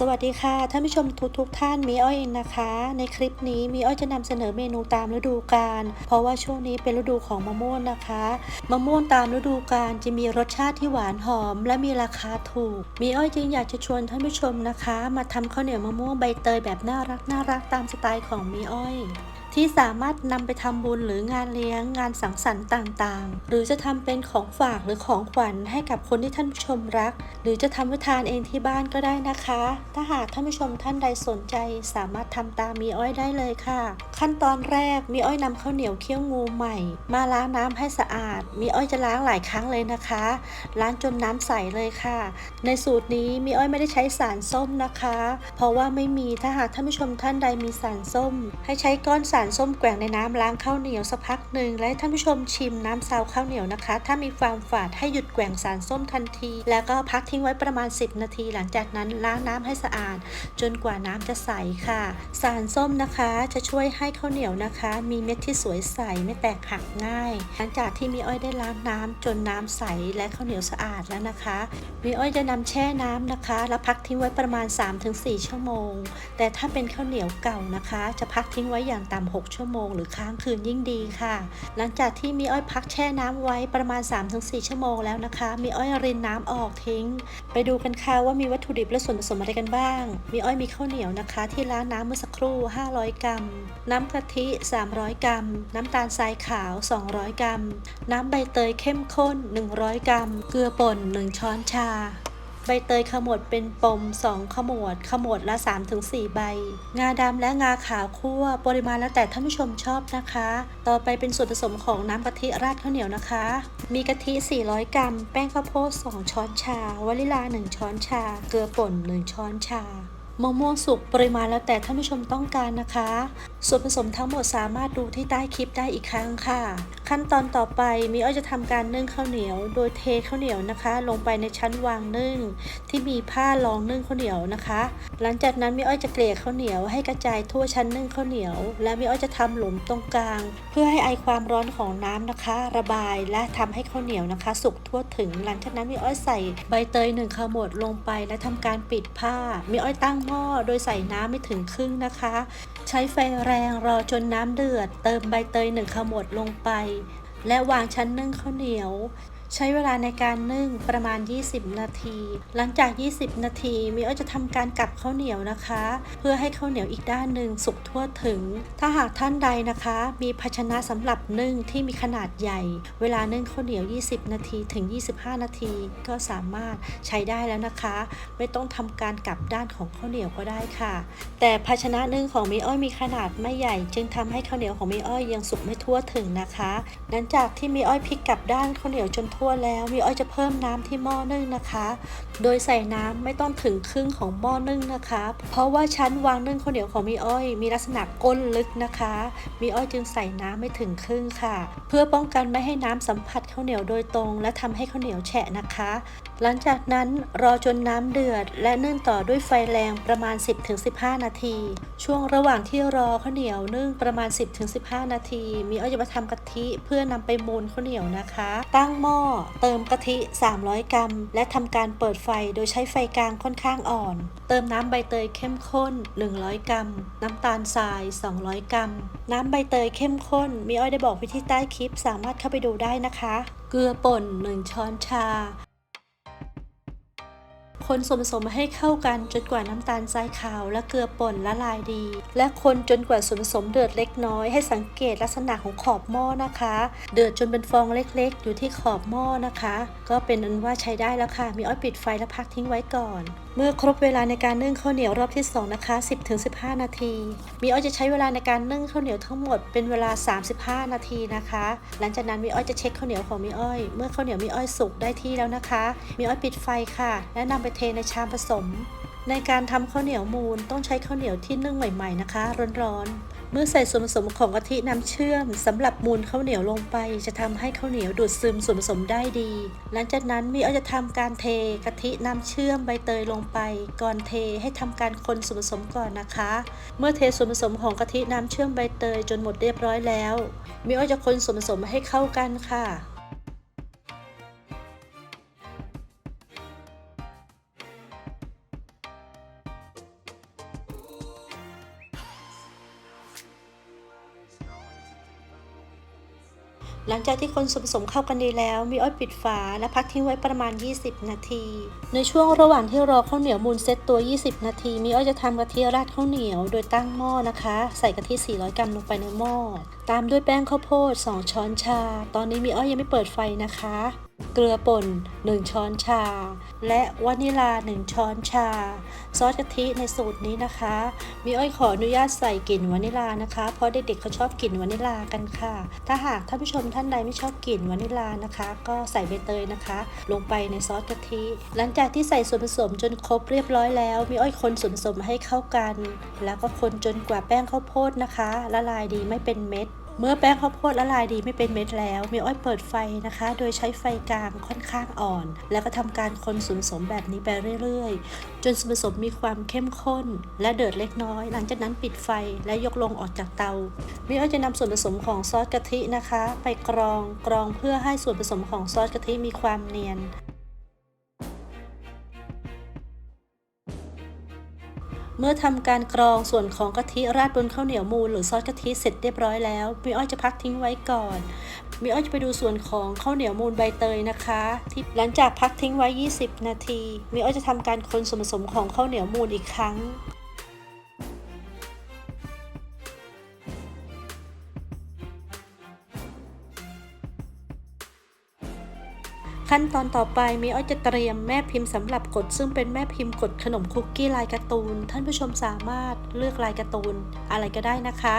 สวัสดีค่ะท่านผู้ชมทุกทุกท่านมีอ้อยเองนะคะ ในคลิปนี้มีอ้อยจะนำเสนอเมนูตามฤดูกาลเพราะว่าช่วงนี้เป็นฤดูของมะม่วงนะคะมะม่วงตามฤดูกาลจะมีรสชาติที่หวานหอม และมีราคาถูก มีอ้อยจึงอยากจะชวนท่านผู้ชมนะคะ มาทำข้าวเหนียวมะม่วงใบเตยแบบน่ารักน่ารักตามสไตล์ของมีอ้อย ที่สามารถนำไปทำบุญหรืองานเลี้ยงงานสังสรรค์ต่างๆ หรือจะทำเป็นของฝากหรือของขวัญให้กับคนที่ท่านผู้ชมรัก หรือจะทำไว้ทานเองที่บ้านก็ได้นะคะ ถ้าหากท่านผู้ชมท่านใดสนใจสามารถทำตามมีอ้อยได้เลยค่ะ ขั้นตอนแรกมีอ้อยนำข้าวเหนียวเคี่ยวงูใหม่ มาล้างน้ำให้สะอาด มีอ้อยจะล้างหลายครั้งเลยนะคะ ล้างจนน้ำใสเลยค่ะ ในสูตรนี้มีอ้อยไม่ได้ใช้สารส้มนะคะ เพราะว่าไม่มีถ้าหากท่านผู้ชมท่านใดมีสารส้ม ให้ใช้ก้อนสารส้มแกว่งในน้ำล้างข้าวเหนียวสักพักหนึ่งและท่านผู้ชมชิมน้ำซาวข้าวเหนียวนะคะ ถ้ามีความฝาดให้หยุดแกว่งสารส้มทันที แล้วก็พักทิ้งไว้ประมาณ 10 นาที หลังจากนั้นล้างน้ำให้สะอาด จนกว่าน้ำจะใสค่ะ สารส้มนะคะจะช่วยให้ข้าวเหนียวนะคะ มีเม็ดที่สวยใสไม่แตกหักง่าย หลังจากที่มีอ้อยได้ล้างน้ำจนน้ำใสและข้าวเหนียวสะอาดแล้วนะคะมีอ้อยจะนำแช่น้ำนะคะ แล้วพักทิ้งไว้ประมาณ 3-4 ชั่วโมง แต่ถ้าเป็นข้าวเหนียวเก่านะคะ จะพักทิ้งไว้อย่างต่ำ6 ชั่วโมง หรือค้างคืนยิ่งดีค่ะ หลังจากที่มีอ้อยพักแช่น้ำไว้ประมาณ 3-4 ชั่วโมงแล้วนะคะ มีอ้อยรินน้ำออกทิ้ง ไปดูกันค่ะว่ามีวัตถุดิบและส่วนผสมอะไรกันบ้าง มีอ้อยมีข้าวเหนียวนะคะ ที่ล้างน้ำเมื่อสักครู่ 500 กรัม น้ำกะทิ 300 กรัม น้ำตาลทรายขาว 200 กรัม น้ำใบเตยเข้มข้น 100 กรัม เกลือป่น 1 ช้อนชา ใบเตยขมวดเป็นปม 2 ขมวด ขมวดละ 3-4 ใบ งาดำและงาขาวคั่ว ปริมาณแล้วแต่ท่านผู้ชมชอบนะคะ ต่อไปเป็นส่วนผสมของน้ำกะทิราดข้าวเหนียวนะคะ มีกะทิ 400 กรัม แป้งข้าวโพด 2 ช้อนชา วานิลา 1 ช้อนชา เกลือป่น 1 ช้อนชามะม่วงสุกปริมาณแล้วแต่ท่านผู้ชมต้องการนะคะส่วนผสมทั้งหมดสามารถดูที่ใต้คลิปได้อีกครั้งค่ะ ขั้นตอนต่อไปมีอ้อยจะทำการนึ่งข้าวเหนียว โดยเทข้าวเหนียวนะคะ ลงไปในชั้นวางนึ่ง ที่มีผ้ารองนึ่งข้าวเหนียวนะคะ หลังจากนั้นมีอ้อยจะเกลี่ยข้าวเหนียวให้กระจายทั่วชั้นนึ่งข้าวเหนียว และมีอ้อยจะทำหลุมตรงกลาง เพื่อให้ไอความร้อนของน้ำนะคะ ระบายและทำให้ข้าวเหนียวนะคะ สุกทั่วถึง หลังจากนั้นมีอ้อยใส่ใบเตยหนึ่งขมวดลงไปและทำการปิดผ้า มีอ้อยตั้งหม้อโดยใส่น้ำไม่ถึงครึ่งนะคะใช้ไฟแรงรอจนน้ำเดือด เติมใบเตยหนึ่งขมวดลงไป และวางชั้นนึ่งข้าวเหนียว ใช้เวลาในการนึ่งประมาณ 20 นาที หลังจาก 20 นาทีมีอ้อยจะทำการกลับข้าวเหนียวนะคะ เพื่อให้ข้าวเหนียวอีกด้านหนึ่งสุกทั่วถึง ถ้าหากท่านใดนะคะ มีภาชนะสำหรับนึ่งที่มีขนาดใหญ่ เวลานึ่งข้าวเหนียว 20 นาทีถึง 25 นาที ก็สามารถใช้ได้แล้วนะคะ ไม่ต้องทำการกลับด้านของข้าวเหนียวก็ได้ค่ะ แต่ภาชนะนึ่งของมีอ้อยมีขนาดไม่ใหญ่ จึงทำให้ข้าวเหนียวของมีอ้อยยังสุกไม่ทั่วถึงนะคะ หลังจากที่มีอ้อยพลิกกลับด้านข้าวเหนียวจนทั่วแล้วมีอ้อยจะเพิ่มน้ำที่หม้อนึ่งนะคะ โดยใส่น้ำไม่ต้องถึงครึ่งของหม้อนึ่งนะคะ เพราะว่าชั้นวางนึ่งข้าวเหนียวของมีอ้อย มีลักษณะก้นลึกนะคะ มีอ้อยจึงใส่น้ำไม่ถึงครึ่งค่ะ เพื่อป้องกันไม่ให้น้ำสัมผัสข้าวเหนียวโดยตรง และทำให้ข้าวเหนียวแฉะนะคะ หลังจากนั้นรอจนน้ำเดือด และนึ่งต่อด้วยไฟแรงประมาณ 10-15 นาที ช่วงระหว่างที่รอข้าวเหนียวนึ่งประมาณ 10-15 นาที มีอ้อยจะมาทำกะทิเพื่อนำไปมูนข้าวเหนียวนะคะ ตั้งหม้อเติมกะทิ 300 กรัม และทำการเปิดไฟโดยใช้ไฟกลางค่อนข้างอ่อน เติมน้ำใบเตยเข้มข้น 100 กรัม น้ำตาลทราย 200 กรัม น้ำใบเตยเข้มข้น มีอ้อยได้บอกไว้ที่ใต้คลิปสามารถเข้าไปดูได้นะคะ เกลือป่น 1 ช้อนชา คนส่วนผสมให้เข้ากันจนกว่าน้ำตาลทรายขาวและเกลือป่นละลายดี และคนจนกว่าส่วนผสมเดือดเล็กน้อย ให้สังเกตลักษณะของขอบหม้อนะคะ เดือดจนเป็นฟองเล็กๆ อยู่ที่ขอบหม้อนะคะ ก็เป็นอันว่าใช้ได้แล้วค่ะ มีอ้อยปิดไฟและพักทิ้งไว้ก่อน เมื่อครบเวลาในการนึ่งข้าวเหนียวรอบที่ 2 นะคะ 10-15 นาที มีอ้อยจะใช้เวลาในการนึ่งข้าวเหนียวทั้งหมดเป็นเวลา 35 นาทีนะคะ หลังจากนั้นมีอ้อยจะเช็คข้าวเหนียวของมีอ้อย เมื่อข้าวเหนียวมีอ้อยสุกได้ที่แล้วนะคะ มีอ้อยปิดไฟค่ะ และนำไปเทในชามผสม ในการทำข้าวเหนียวมูนต้องใช้ข้าวเหนียวที่นึ่งใหม่ๆนะคะ ร้อนๆ เมื่อใส่ส่วนผสมของกะทิน้ำเชื่อมสำหรับมูนข้าวเหนียวลงไป จะทำให้ข้าวเหนียวดูดซึมส่วนผสมได้ดี หลังจากนั้นมีอ้อจะทำการเทกะทิน้ำเชื่อมใบเตยลงไป ก่อนเทให้ทำการคนส่วนผสมก่อนนะคะ เมื่อเทส่วนผสมของกะทิน้ำเชื่อมใบเตยจนหมดเรียบร้อยแล้ว มีอ้อจะคนส่วนผสมให้เข้ากันค่ะ หลังจากที่คนส่วนผสมเข้ากันดีแล้วมีอ้อยปิดฝาและพักทิ้งไว้ประมาณ 20 นาที ในช่วงระหว่างที่รอข้าวเหนียวมูนเซตตัว 20 นาที มีอ้อยจะทำกะทิราดข้าวเหนียวโดยตั้งหม้อนะคะ ใส่กะทิ 400 กรัมลงไปในหม้อ ตามด้วยแป้งข้าวโพด 2 ช้อนชา ตอนนี้มีอ้อยยังไม่เปิดไฟนะคะ เกลือป่น 1 ช้อนชา และวานิลา 1 ช้อนชา ซอสกะทิในสูตรนี้นะคะ มีอ้อยขออนุญาตใส่กลิ่นวานิลานะคะ เพราะเด็กๆเขาชอบกลิ่นวานิลากันค่ะ ถ้าหากท่านผู้ชมท่านใดไม่ชอบกลิ่นวานิลานะคะ ก็ใส่ใบเตยนะคะ ลงไปในซอสกะทิ หลังจากที่ใส่ส่วนผสมจนครบเรียบร้อยแล้ว มีอ้อยคนส่วนผสมให้เข้ากัน แล้วก็คนจนกว่าแป้งข้าวโพดนะคะ ละลายดีไม่เป็นเม็ด เมื่อแป้งข้าวโพดละลายดีไม่เป็นเม็ดแล้ว มีอ้อยเปิดไฟนะคะ โดยใช้ไฟกลางค่อนข้างอ่อน แล้วก็ทำการคนส่วนผสมแบบนี้ไปเรื่อยๆ จนส่วนผสมมีความเข้มข้น และเดือดเล็กน้อย หลังจากนั้นปิดไฟและยกลงออกจากเตามีอ้อยจะนำส่วนผสมของซอสกะทินะคะ ไปกรองกรองเพื่อให้ส่วนผสมของซอสกะทิมีความเนียน เมื่อทำการกรองส่วนของกะทิราดบนข้าวเหนียวมูนหรือซอสกะทิเสร็จเรียบร้อยแล้วมีอ้อยจะพักทิ้งไว้ก่อนมีอ้อยจะไปดูส่วนของข้าวเหนียวมูนใบเตยนะคะ ที่หลังจากพักทิ้งไว้ 20 นาทีมีอ้อยจะทำการคนส่วนผสมของข้าวเหนียวมูนอีกครั้ง ขั้นตอนต่อไปมีอ้อยจะเตรียมแม่พิมพ์สำหรับกด ซึ่งเป็นแม่พิมพ์กดขนมคุกกี้ลายการ์ตูน ท่านผู้ชมสามารถเลือกลายการ์ตูนอะไรก็ได้นะคะ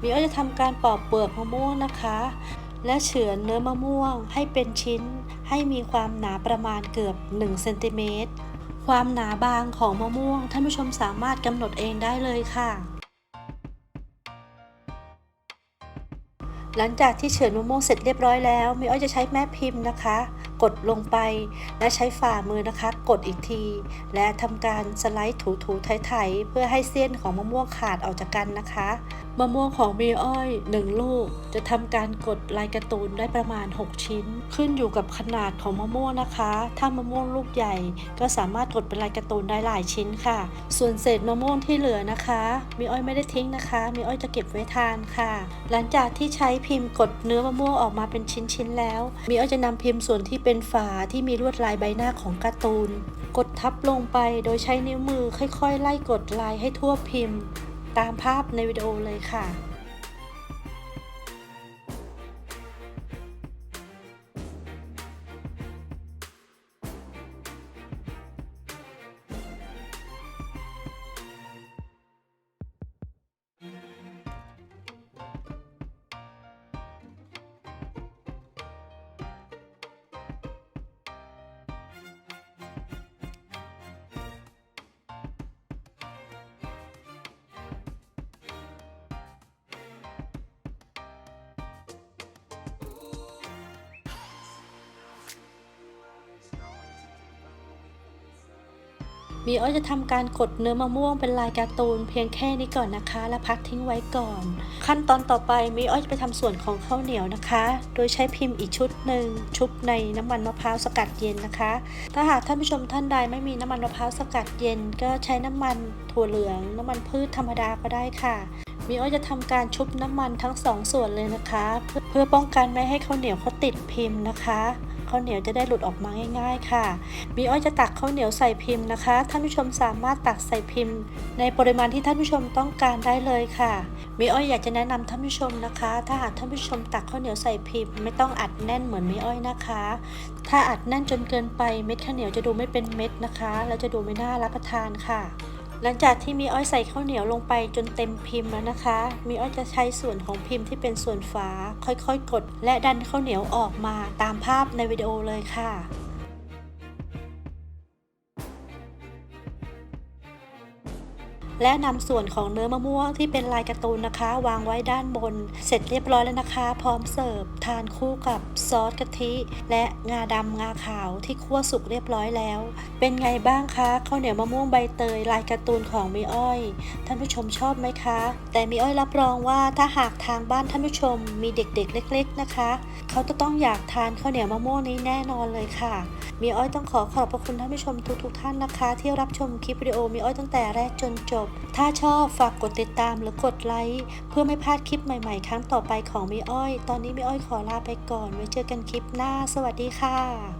มีอ้อยจะทำการปอกเปลือกมะม่วงนะคะ และเฉือนเนื้อมะม่วงให้เป็นชิ้น ให้มีความหนาประมาณเกือบ1เซนติเมตรความหนาบางของมะม่วง ท่านผู้ชมสามารถกำหนดเองได้เลยค่ะหลังจากที่เฉือนมะม่วงเสร็จเรียบร้อยแล้ว มีอ้อยจะใช้แม่พิมพ์นะคะ กดลงไป และใช้ฝ่ามือนะคะ กดอีกที และทำการสไลด์ถูๆไถๆเพื่อให้เส้นของมะม่วงขาดออกจากกันนะคะ มะม่วงของมีอ้อย 1 ลูก จะทำการกดลายการ์ตูนได้ประมาณ 6 ชิ้น ขึ้นอยู่กับขนาดของมะม่วงนะคะ ถ้ามะม่วงลูกใหญ่ ก็สามารถกดเป็นลายการ์ตูนได้หลายชิ้นค่ะ ส่วนเศษมะม่วงที่เหลือนะคะ มีอ้อยไม่ได้ทิ้งนะคะ มีอ้อยจะเก็บไว้ทานค่ะ หลังจากที่ใช้พิมพ์กดเนื้อมะม่วงออกมาเป็นชิ้นๆแล้ว มีอ้อยจะนำพิมพ์ส่วนที่เป็น็นฝาที่มีลวดลายใบหน้าของการ์ตูน กดทับลงไปโดยใช้นิ้วมือค่อยๆ ไล่กดลายให้ทั่วพิมพ์ ตามภาพในวิดีโอเลยค่ะ มีอ้อยจะทำการกดเนื้อมะม่วงเป็นลายการ์ตูนเพียงแค่นี้ก่อนนะคะ และพักทิ้งไว้ก่อน ขั้นตอนต่อไปมีอ้อยจะไปทำส่วนของข้าวเหนียวนะคะ โดยใช้พิมพ์อีกชุดหนึ่งชุบในน้ำมันมะพร้าวสกัดเย็นนะคะ ถ้าหากท่านผู้ชมท่านใดไม่มีน้ำมันมะพร้าวสกัดเย็น ก็ใช้น้ำมันถั่วเหลือง น้ำมันพืชธรรมดาก็ได้ค่ะมีอ้อยจะทำการชุบน้ำมันทั้งสองส่วนเลยนะคะ เพื่อเพื่อป้องกันไม่ให้ข้าวเหนียวเขาติดพิมพ์นะคะ ข้าวเหนียวจะได้หลุดออกมาง่าย ๆ ค่ะ มีอ้อยจะตักข้าวเหนียวใส่พิมพ์นะคะ ท่านผู้ชมสามารถตักใส่พิมพ์ ในปริมาณที่ท่านผู้ชมต้องการได้เลยค่ะ มีอ้อยอยากจะแนะนำท่านผู้ชมนะคะ ถ้าหากท่านผู้ชมตักข้าวเหนียวใส่พิมพ์ ไม่ต้องอัดแน่นเหมือนมีอ้อยนะคะ ถ้าอัดแน่นจนเกินไปเม็ดข้าวเหนียวจะดูไม่เป็นเม็ดนะคะ แล้วจะดูไม่น่ารับประทานค่ะ หลังจากที่มีอ้อยใส่ข้าวเหนียวลงไปจนเต็มพิมพ์แล้วนะคะ มีอ้อยจะใช้ส่วนของพิมพ์ที่เป็นส่วนฝาค่อยๆกด และดันข้าวเหนียวออกมาตามภาพในวิดีโอเลยค่ะ และนำส่วนของเนื้อมะม่วงที่เป็นลายการ์ตูนนะคะ วางไว้ด้านบน เสร็จเรียบร้อยแล้วนะคะ พร้อมเสิร์ฟทานคู่กับซอสกะทิ และงาดำงาขาวที่คั่วสุกเรียบร้อยแล้ว เป็นไงบ้างคะข้าวเหนียวมะม่วงใบเตย ลายการ์ตูนของมีอ้อย ท่านผู้ชมชอบไหมคะ แต่มีอ้อยรับรองว่าถ้าหากทางบ้านท่านผู้ชมมีเด็กๆ เล็ก ๆนะคะ เขาจะต้องอยากทานข้าวเหนียวมะม่วงนี้แน่นอนเลยค่ะมีอ้อยต้องขอขอบพระคุณท่านผู้ชมทุกๆท่านนะคะ ที่รับชมคลิปวิดีโอมีอ้อยตั้งแต่แรกจนจบถ้าชอบฝากกดติดตามหรือกดไลค์เพื่อไม่พลาดคลิปใหม่ๆ ครั้งต่อไปของมีอ้อย ตอนนี้มีอ้อยขอลาไปก่อน ไว้เจอกันคลิปหน้า สวัสดีค่ะ